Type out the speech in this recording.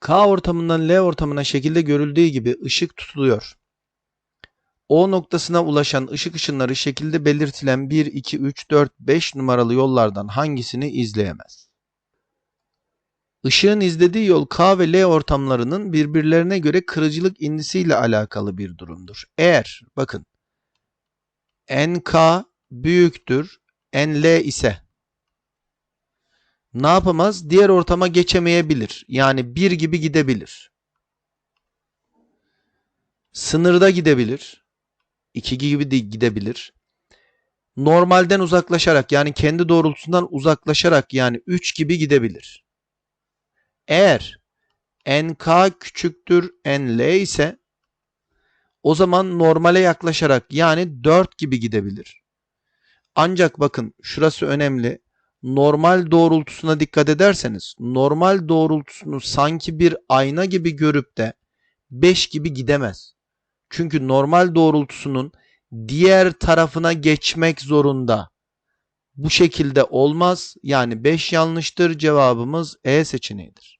K ortamından L ortamına şekilde görüldüğü gibi ışık tutuluyor. O noktasına ulaşan ışık ışınları şekilde belirtilen 1, 2, 3, 4, 5 numaralı yollardan hangisini izleyemez? Işığın izlediği yol K ve L ortamlarının birbirlerine göre kırıcılık indisiyle alakalı bir durumdur. Eğer bakın NK büyüktür NL ise ne yapamaz? Diğer ortama geçemeyebilir. Yani 1 gibi gidebilir. Sınırda gidebilir. 2 gibi de gidebilir. Normalden uzaklaşarak yani kendi doğrultusundan uzaklaşarak yani 3 gibi gidebilir. Eğer NK küçüktür NL ise o zaman normale yaklaşarak yani 4 gibi gidebilir. Ancak bakın şurası önemli. Normal doğrultusuna dikkat ederseniz normal doğrultusunu sanki bir ayna gibi görüp de 5 gibi gidemez. Çünkü normal doğrultusunun diğer tarafına geçmek zorunda. Bu şekilde olmaz. Yani 5 yanlıştır. Cevabımız E seçeneğidir.